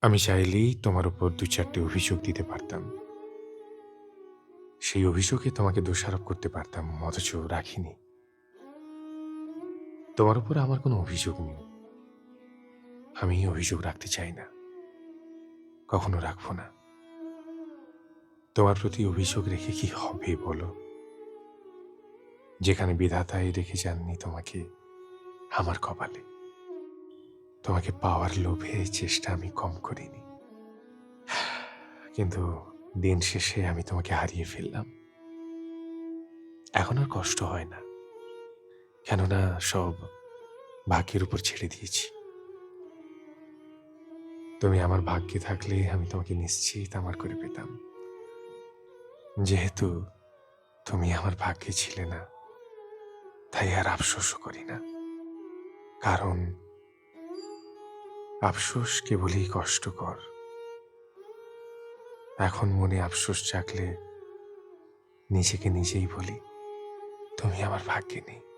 আমি চাইলেই তোমার উপর দু চারটে অভিযোগ দিতে পারতাম। সেই অভিযোগে তোমাকে দোষারোপ করতে পারতাম, অথচ রাখিনি। তোমার উপর আমার কোনো অভিযোগ নেই। আমি অভিযোগ রাখতে চাই না। কখনো রাখব না। তোমার প্রতি অভিযোগ রেখে কি হবে বলো? যেখানে বিধাতাই রেখে যাননি তোমাকে, আমার কপালে। তোমাকে পাওয়ার লোভে চেষ্টা আমি কম করিনি। কিন্তু দিন শেষে আমি তোমাকে হারিয়ে ফেললাম। এখন আর কষ্ট হয় না। কেননা সব ভাগ্যের উপর ছেড়ে দিয়েছি। তুমি আমার ভাগ্যে থাকলে আমি তোমাকে নিশ্চিত আমার করে পেতাম। যেহেতু তুমি আমার ভাগ্যে ছিলে না, তাই আর আফসোসও করি না। কারণ আফসোস কেবলই কষ্টকর। এখন মনে আফসোস জাগলে নিজেকে নিজেই বলি তুমি আমার ভাগ্যে নেই।